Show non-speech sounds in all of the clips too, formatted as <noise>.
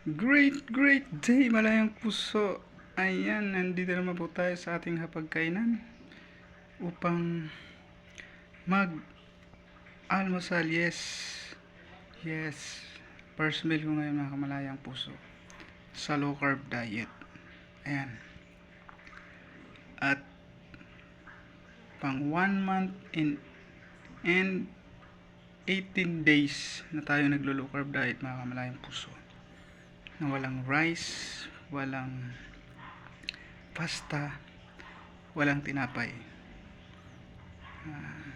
Great, great day, malayang puso. Ayan, nandito naman po tayo sa ating hapagkainan upang mag almusal. Yes, yes. First meal ko ngayon mga kamalayang puso sa low carb diet. Ayan. At pang one month in and 18 days na tayo naglo low carb diet mga kamalayang puso na walang rice, walang pasta, walang tinapay. Ah,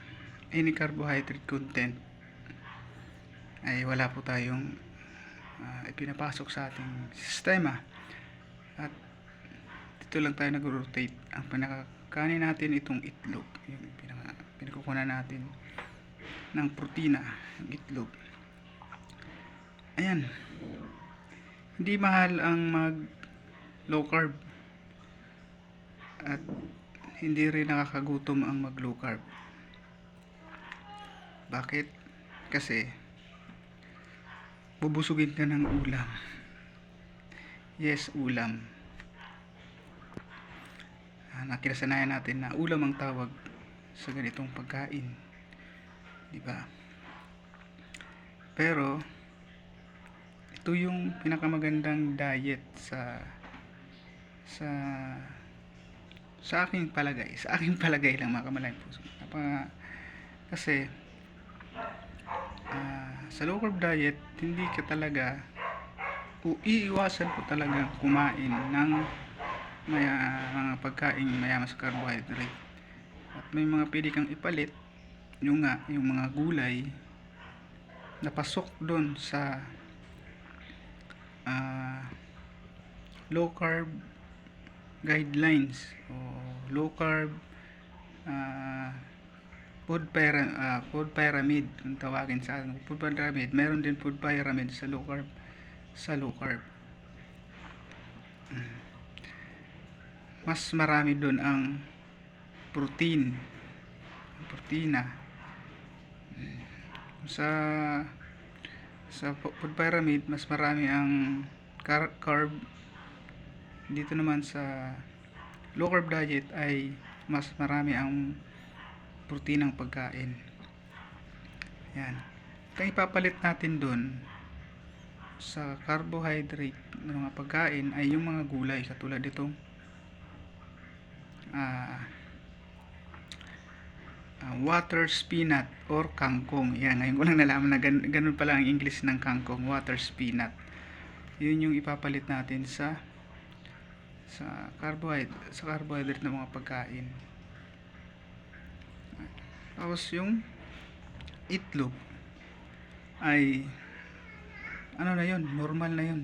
any carbohydrate content ay wala po tayong ah, ipinapasok sa ating sistema. At dito lang tayo nag-rotate. Ang pinakakanin natin itong itlog. Yung pinaka, pinakukunan natin ng protina, ng itlog. Ayan. Hindi mahal ang mag low carb. At hindi rin nakakagutom ang mag low carb. Bakit? Kasi bubusugin ka ng ulam. Yes, ulam. Ah, nakilasanayan natin na ulam ang tawag sa ganitong pagkain. Di ba? Pero ito yung pinakamagandang diet sa sa sa aking palagay. Sa aking <laughs> palagay lang mga kamalayang puso. Napa, kasi ah, sa low carb diet hindi ka talaga o iiwasan ko talaga kumain ng maya, mga pagkain mayaman sa carbohydrate. At may mga pwede kang ipalit yung nga yung mga gulay na pasok doon sa ah, low carb guidelines o low carb ah, food pyra, ah, food pyramid kung tawagin sa food pyramid meron din food pyramid sa low carb sa low carb Mm. mas marami doon ang protein protina Mm. sa sa food pyramid mas marami ang car- carb dito naman sa low carb diet ay mas marami ang proteinang pagkain. Yan. Kaya ipapalit natin doon sa carbohydrate ng mga pagkain ay yung mga gulay katulad itong ah ah, water spinach or kangkong. Yan, ngayon ko lang nalaman na gan ganun pala ang English ng kangkong, water spinach. Yun yung ipapalit natin sa sa carbohydrate, sa carbohydrate ng mga pagkain. Tapos yung itlog ay ano na yun, normal na yun.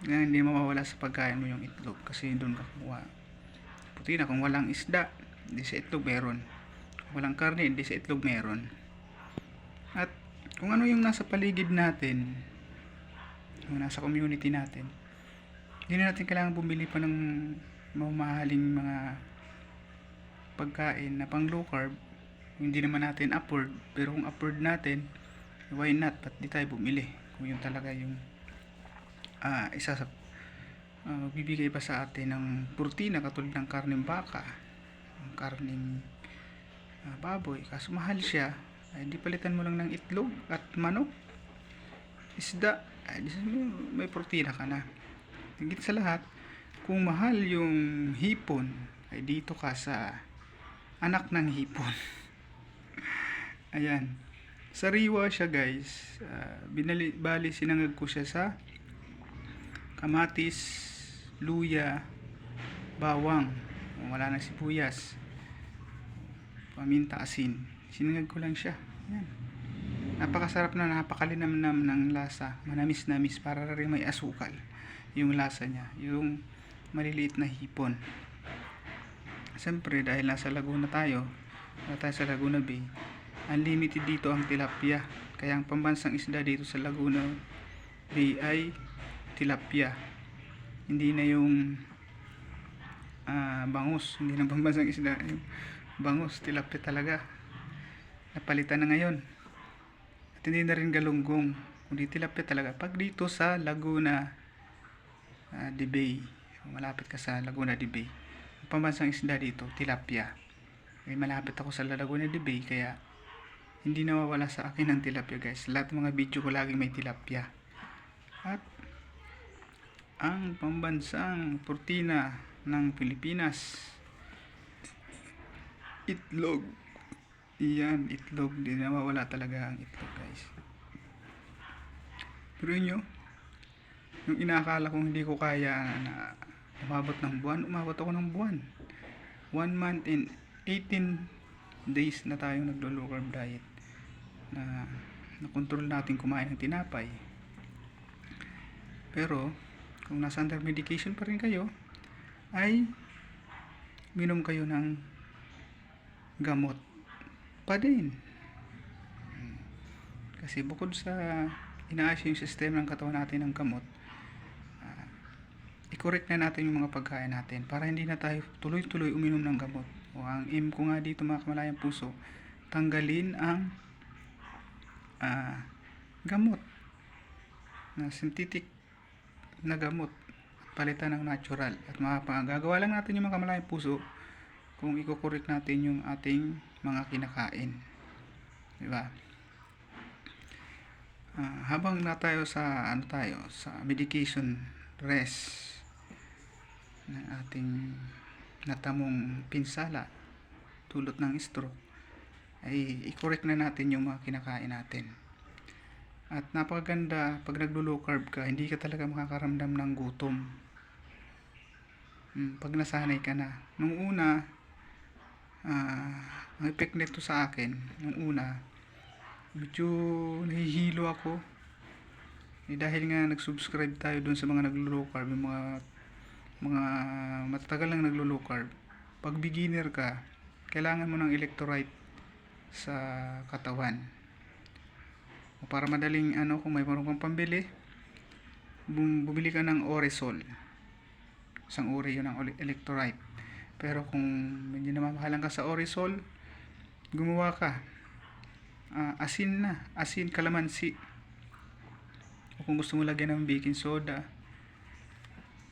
Nga hindi mawawala sa pagkain mo yung itlog kasi doon ka kuha. Puti na kung walang isda, hindi sa itlog meron walang karne, hindi sa itlog meron. At kung ano yung nasa paligid natin, yung nasa community natin, hindi na natin kailangan bumili pa ng mamahaling mga pagkain na pang low carb. Hindi naman natin afford, pero kung afford natin, why not? Ba't di tayo bumili? Kung yun talaga yung ah, isa sa ah, magbibigay pa sa atin ng protina katulad ng karneng baka, ng karneng ah, baboy. Kaso mahal siya. Ay di palitan mo lang ng itlog at manok. Isda. Ay di sabihin mo, may protina ka na. Higit sa lahat kung mahal yung hipon ay dito ka sa anak ng hipon. <laughs> Ayan. Sariwa siya guys. Ah, binali, bali sinangag ko siya sa kamatis luya bawang. Wala na sibuyas paminta asin sinangag ko lang siya. Yan napakasarap na napakalinamnam ng lasa. Manamis namis para rin may asukal yung lasa niya. Yung maliliit na hipon. Siyempre dahil nasa Laguna tayo wala tayo sa Laguna Bay unlimited dito ang tilapia. Kaya ang pambansang isda dito sa Laguna Bay ay tilapia. Hindi na yung ah, bangus. Hindi na pambansang isda. yung bangus tilapia talaga napalitan na ngayon at hindi na rin galunggong Kundi tilapia talaga. Pag dito sa Laguna uh, de Bay, malapit ka sa Laguna de Bay, ang pambansang isda dito, tilapia. Eh, malapit ako sa Laguna de Bay, kaya hindi nawawala sa akin ang tilapia guys. Lahat ng mga video ko laging may tilapia. At ang pambansang portina ng Pilipinas, itlog. Iyan, itlog. Hindi nawawala talaga ang itlog guys. Pero yun yung inaakala kong hindi ko kaya na umabot ng buwan, umabot ako ng buwan. One month and 18 days na tayong naglo-low carb diet na na-control natin kumain ng tinapay. Pero, kung nasa under medication pa rin kayo, ay minom kayo ng gamot pa din. Hmm. Kasi bukod sa inaayos yung sistema ng katawan natin ng gamot, ah, i-correct na natin yung mga pagkain natin para hindi na tayo tuloy-tuloy uminom ng gamot. O ang aim ko nga dito mga kamalayang puso, tanggalin ang ah, gamot na synthetic na gamot palitan ng natural at makapagagawa lang natin yung mga kamalayang puso kung iko-correct natin yung ating mga kinakain. Di ba? Ah, habang na tayo sa ano tayo sa medication rest ng ating natamong pinsala tulot ng stroke ay i-correct na natin yung mga kinakain natin. At napakaganda pag naglo-low carb ka, hindi ka talaga makakaramdam ng gutom. Hmm, pag nasanay ka na. Nung una, ah, ang effect nito sa akin, nung una, medyo nahihilo ako. Eh, dahil nga nag-subscribe tayo dun sa mga naglo-low carb, yung mga mga matatagal lang naglo-low carb. Pag beginner ka, kailangan mo ng electrolyte sa katawan. O para madaling ano kung may marunong kang pambili, bum- bumili ka ng Oresol. Isang uri yun ng electrolyte. Pero kung medyo namamahalan ka sa Oresol, gumawa ka. Ah, asin na, asin kalamansi. O kung gusto mo lagyan ng baking soda,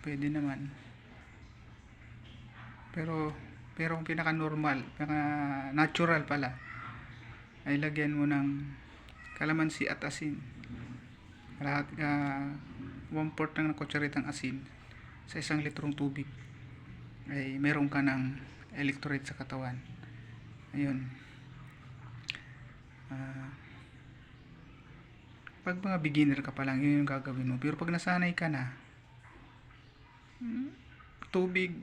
pwede naman. Pero pero kung pinaka normal, pinaka natural pala, ay lagyan mo ng kalamansi at asin. Lahat, uh, one fourth ng kutsaritang asin sa isang litrong tubig ay meron ka ng electrolyte sa katawan. Ayun. Ah, pag mga beginner ka pa lang, yun yung gagawin mo. Pero pag nasanay ka na, tubig,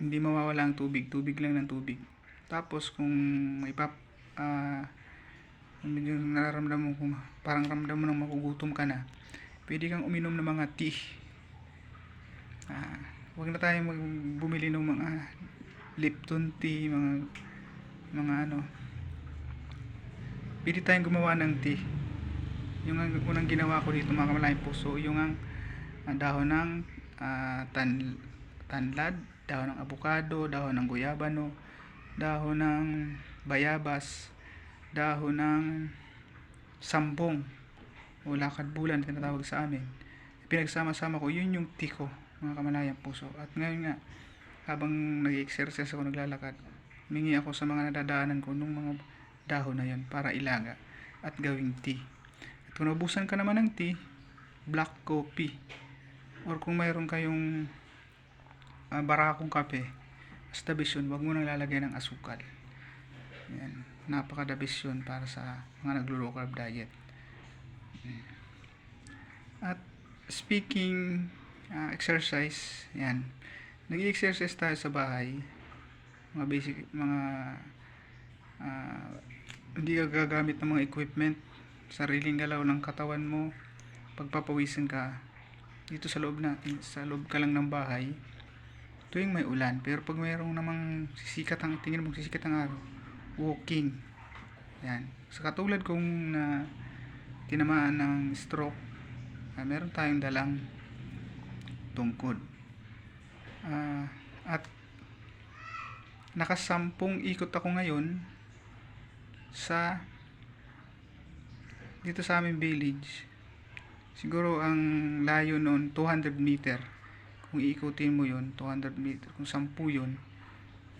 hindi mawawala ang tubig. Tubig lang ng tubig. Tapos kung may pap, kung medyo nararamdaman mo kung parang ramdam mo nang magugutom ka na, pwede kang uminom ng mga tea. Ah, huwag na tayo mag bumili ng mga Lipton tea, mga mga ano. Pwede tayong gumawa ng tea. Yung ang unang ginawa ko dito mga kamalayang puso, yung ang, ang dahon ng ah, tan tanlad, dahon ng abukado, dahon ng guyabano, dahon ng bayabas, dahon ng sambong o lakad bulan tinatawag sa amin. Pinagsama-sama ko, yun yung tiko, mga kamalayang puso. At ngayon nga, habang nag-exercise ako naglalakad, mingi ako sa mga nadadaanan ko nung mga dahon na yun para ilaga at gawing tea. At kung naubusan ka naman ng tea, black coffee. Or kung mayroon kayong uh, barakong kape, basta yun, huwag mo nang lalagyan ng asukal. Yan. Napakadabis yun para sa mga naglo-low carb diet. At speaking uh, exercise, yan. Nag-exercise tayo sa bahay. Mga basic, mga uh, hindi ka gagamit ng mga equipment. Sariling galaw ng katawan mo. Pagpapawisan ka dito sa loob na sa loob ka lang ng bahay tuwing may ulan pero pag mayroong namang sisikat ang tingin mo sisikat ang araw walking yan sa katulad kung na tinamaan ng stroke uh, meron tayong dalang tungkod. Ah, at nakasampung ikot ako ngayon sa dito sa aming village. Siguro ang layo noon 200 meter. Kung iikutin mo yun 200 meter. Kung 10 yun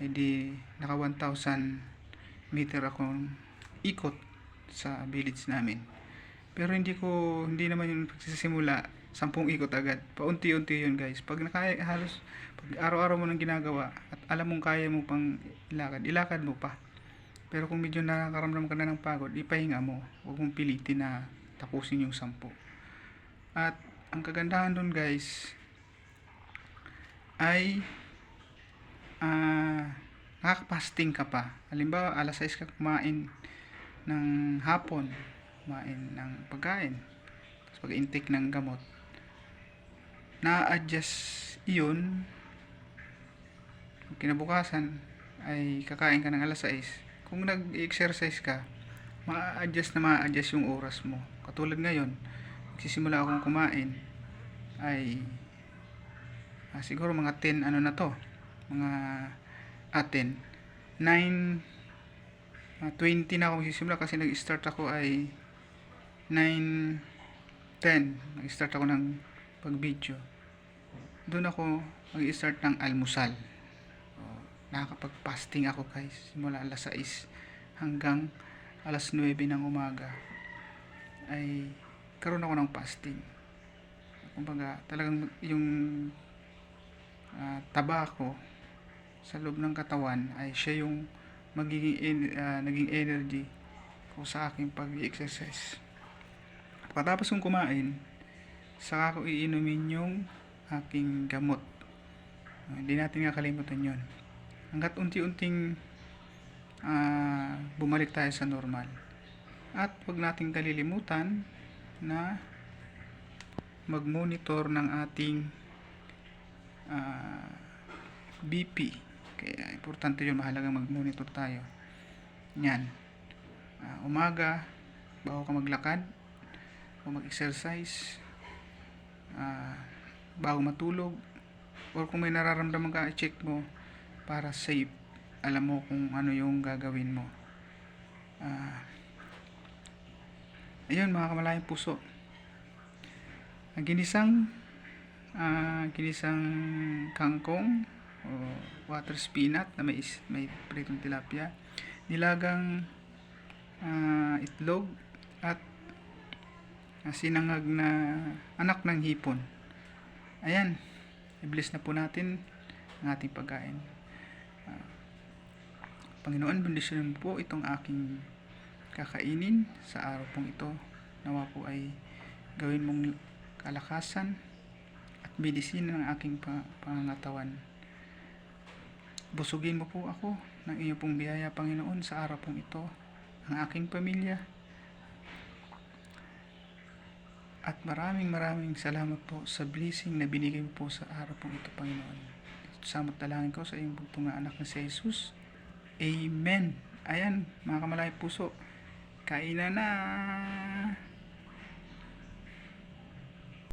edi naka 1,000 meter akong ikot sa village namin. Pero hindi ko hindi naman yung pagsisimula 10 ikot agad paunti-unti yun guys pag nakaya halos pag araw-araw mo nang ginagawa at alam mong kaya mo pang ilakad ilakad mo pa pero kung medyo nakakaramdam ka na ng pagod, ipahinga mo. Huwag mong pilitin na tapusin yung sampu. At ang kagandahan doon guys, ay ah nakakapasting ka pa. Halimbawa, alas 6 ka kumain ng hapon, kumain ng pagkain, tapos pag-intake ng gamot, na-adjust iyon kinabukasan ay kakain ka ng alas 6 kung nag-exercise ka, ma-adjust na ma-adjust yung oras mo. Katulad ngayon, magsisimula akong kumain ay ah, siguro mga 10 ano na to, mga atin 9 ah, 20 na ako magsisimula kasi nag-start ako ay 9 10 nag-start ako ng pag-video. Doon ako mag-start ng almusal. Nakakapag-fasting ako guys simula alas 6 hanggang alas 9 ng umaga. Ay karoon ako ng fasting. Kumbaga talagang yung ah, taba ko sa loob ng katawan ay siya yung magiging en- ah, naging energy ko sa aking pag-exercise. Pagkatapos kong kumain saka ko iinumin yung aking gamot Ah, hindi natin nga kalimutan yon hanggat unti-unting ah, bumalik tayo sa normal. At huwag nating kalilimutan na mag-monitor ng ating ah, BP. Kaya importante yun, mahalaga mag-monitor tayo. Yan. Ah, umaga, bago ka maglakad, o mag-exercise, ah, bago matulog, or kung may nararamdaman ka, i-check mo para safe. Alam mo kung ano yung gagawin mo. Ah ayun mga kamalayang puso. Ang ginisang ah, ginisang kangkong o water spinach na may, may pritong tilapia nilagang ah, itlog at sinangag na anak ng hipon ayan i-bless na po natin ang ating pagkain Panginoon, bendisyonin mo po itong aking kakainin sa araw pong ito. Nawa po ay gawin mong kalakasan at medisina ng aking pa- pangangatawan. Busugin mo po ako ng iyong pong biyaya, Panginoon, sa araw pong ito, ang aking pamilya. At maraming maraming salamat po sa blessing na binigay mo po sa araw pong ito, Panginoon. Samot dalangin ko sa iyong bugtong na anak na si Jesus. Amen. Ayan, mga kamalay puso. Kainan na.